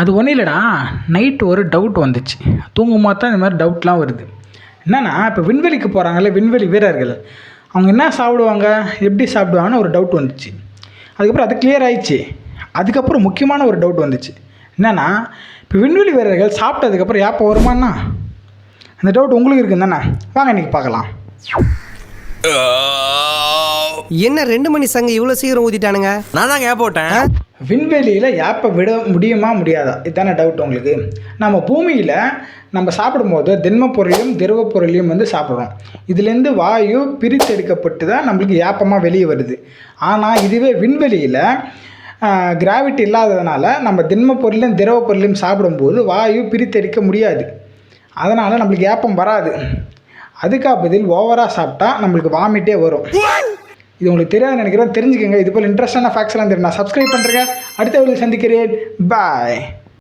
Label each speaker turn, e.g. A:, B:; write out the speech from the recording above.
A: அது ஒன்றும் இல்லைடா. நைட்டு ஒரு டவுட் வந்துச்சு. தூங்கும் போது தான் இந்த மாதிரி டவுட்லாம் வருது. என்னென்னா இப்போ விண்வெளிக்கு போகிறாங்கல்ல விண்வெளி வீரர்கள். அவங்க என்ன சாப்பிடுவாங்க? எப்படி சாப்பிடுவாங்கன்னு ஒரு டவுட் வந்துச்சு. அதுக்கப்புறம் அது கிளியர் ஆயிடுச்சு. அதுக்கப்புறம் முக்கியமான ஒரு டவுட் வந்துச்சு. என்னென்னா இப்போ விண்வெளி வீரர்கள் சாப்பிட்டதுக்கப்புறம் ஏப்போ வருமானா அந்த டவுட் உங்களுக்கு இருக்குது தானே? வாங்க இன்றைக்கி பார்க்கலாம்.
B: என்ன ரெண்டு மணி சங்கு இவ்வளோ சீக்கிரம் ஊதிட்டானுங்க?
C: நான் தாங்க போட்டேன்.
A: விண்வெளியில் ஏப்பை விட முடியுமா முடியாதா? இதுதானே டவுட் உங்களுக்கு. நம்ம பூமியில் நம்ம சாப்பிடும்போது திண்ம பொருளையும் திரவ பொருளையும் வந்து சாப்பிட்றோம். இதுலேருந்து வாயு பிரித்தெடுக்கப்பட்டு தான் நம்மளுக்கு ஏப்பமாக வெளியே வருது. ஆனால் இதுவே விண்வெளியில் கிராவிட்டி இல்லாததுனால நம்ம திண்ம பொருளையும் திரவ பொருளையும் சாப்பிடும்போது வாயு பிரித்தெடுக்க முடியாது. அதனால் நம்மளுக்கு ஏப்பம் வராது. அதுக்கா பதில் ஓவராக சாப்பிட்டா நம்மளுக்கு வாமிட்டே வரும். இது உங்களுக்கு தெரியாது நினைக்கிறேன். தெரிஞ்சுக்கங்க. இது போல் இன்ட்ரெஸ்டான ஃபேக்ட்ஸ்லாம் தெரியும். நான் சப்ஸ்கிரைப் பண்ணுறேன் அடுத்த வீடியோ சந்திக்கிறேன். பாய்